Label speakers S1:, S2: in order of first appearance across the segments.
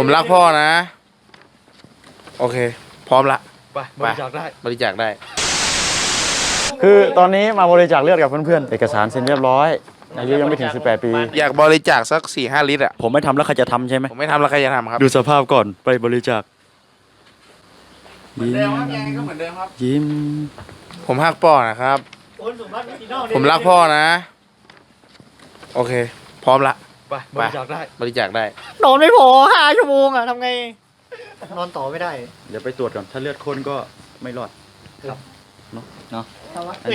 S1: ผมรักพ่อนะ โอเค พร้อมละ
S2: ไปบริจาคได้
S1: บริจาคได้
S3: คือตอนนี้มาบริจาคเลือดกับเพื่อนๆ เอกสารเซ็นเรียบร้อย อายุยังไม่ถึง 18 ปี
S1: อยากบริจาคสักสี่ห้าลิตรอะ
S3: ผมไม่ทำแล้วใครจะทำใช่ไหม
S1: ผมไม่ทำแล้วใครจะทำครับ
S3: ดูสภาพก่อนไปบริจาค ยิ้
S1: เดิม
S3: ม
S1: ครับยังไงก็เหมือนเดิมครับ
S3: ยิ้ม
S1: ผมฮักพ่อนะครับ ผมรักพ่อนะ โอเค พร้อมละ
S2: ไปบริจาคได้
S1: บริจาคได้
S4: นอนไม่พอห้าชั่วโมงอะทำไง นอนต่อไม่ได้
S3: เดี๋ยวไปตรวจก่อน ถ้าเลือดข้นก็ไม่รอด
S5: เ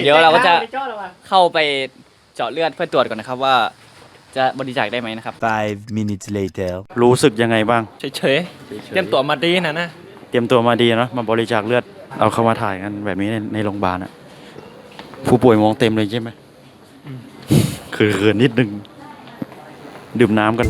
S5: ดี๋ยวเราก็จะ เข้าไปเจาะเลือดเพื่อตรวจก่อนนะครับว่า จะบริจาคได้ไหมนะครับ
S6: Five minutes later.
S3: รู้สึกยังไงบ้าง
S5: เฉยๆเตรียมตัวมาดีนะนะ
S3: เตรียมตัวมาดีเนอะมาบริจาคเลือด เอาเข้ามาถ่ายกันแบบนี้ในในโรงพยาบาลอะผู้ป่วยมองเต็มเลยใช่ไหมคือคือนิดนึง ดื่มน้ำกัน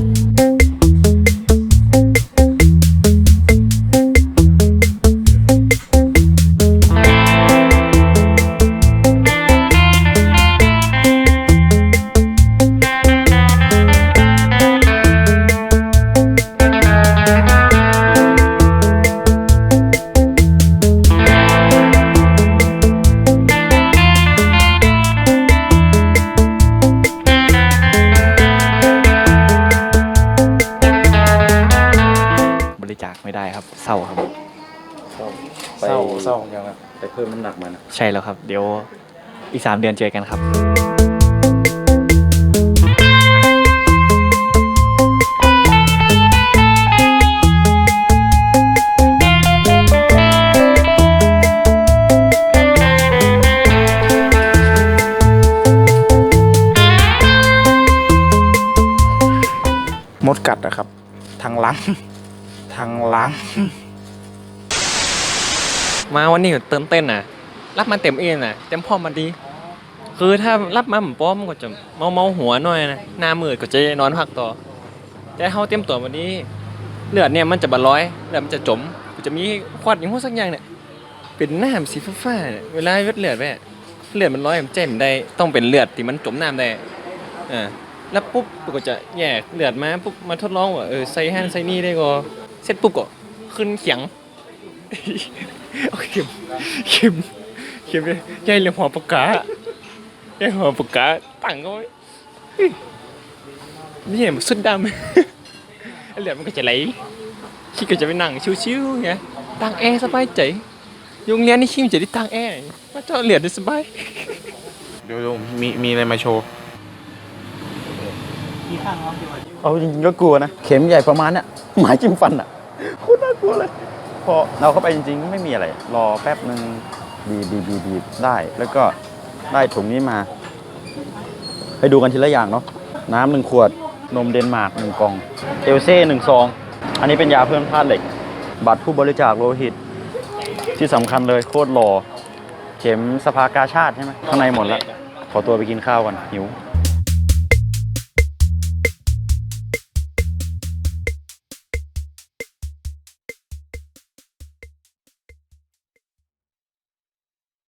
S5: จาคไม่ได้ครับ เศร้าครับ
S3: ไปเศร้าเศร้าอย่างนั้นไปเพิ่มน้ำหนักมันอะ
S5: ใช่แล้วครับ เดี๋ยวอีกสามเดือนเจอกันครับ
S1: มดกัดนะครับ ทางหลัง ทางหลัง
S7: มาวันนี้เติมเต้นน่ะ รับมาเต็มเอ็นน่ะ เต็มพร้อมมาดี คือถ้ารับมาเหมือนป้อมก็จะเมาเมาหัวหน่อยนะหน้ามืดก็จะนอนพักต่อ แต่เขาเต็มตัววันนี้ เลือดเนี่ยมันจะบะร้อยเลือดมันจะจมมันจะมีควันอย่างหัวสักอย่างเนี่ยเป็นน้ำสีฟ้าๆเนี่ยเวลาเวทเลือดแม่เลือดมันร้อยมันเจ็มได้ต้องเป็นเลือดที่มันจมน้ำได้อ่าแล้วปุ๊บก็จะแยกเลือดมาปุ๊บมาทดลองว่าเออใส่ฮันใส่นี่ได้ก็ เสร็จปุ๊บก็ขึ้นเขียงเอาเข็มเข็มเข็มเลยใหญ่เลยหัวปากกาใหญ่หัวปากกาตั้งก็ไว้เฮ้ยนี่เห็นสุดดำเหลือมันก็จะไหลคิดก็จะไปนั่งชิวๆไงตั้งแอร์สบายใจโรงเรียนนี่คิดจะได้ตั้งแอร์ว่าเจ้าเหลือได้สบาย
S1: เดี๋ยวๆมีมีอะไรมาโชว์
S3: เอาจริงๆก็กลัวนะ เข็มใหญ่ประมาณเนี้ยหมายจิ้มฟันอะโคตรน่ากลัวเลย พอเราเข้าไปจริงๆไม่มีอะไร รอแป๊บหนึ่งบีบบีบบีบบีบได้ แล้วก็ได้ถุงนี้มาให้ดูกันทีละอย่างเนาะ น้ำหนึ่งขวด นมเดนมาร์กหนึ่งกล่อง เอลเซ่หนึ่งซอง อันนี้เป็นยาเพิ่มธาตุเหล็ก บัตรผู้บริจาคโลหิต ที่สำคัญเลยโคตรหล่อ เข็มสภากาชาติใช่ไหม ข้างในหมดแล้ว ขอตัวไปกินข้าวก่อนหิว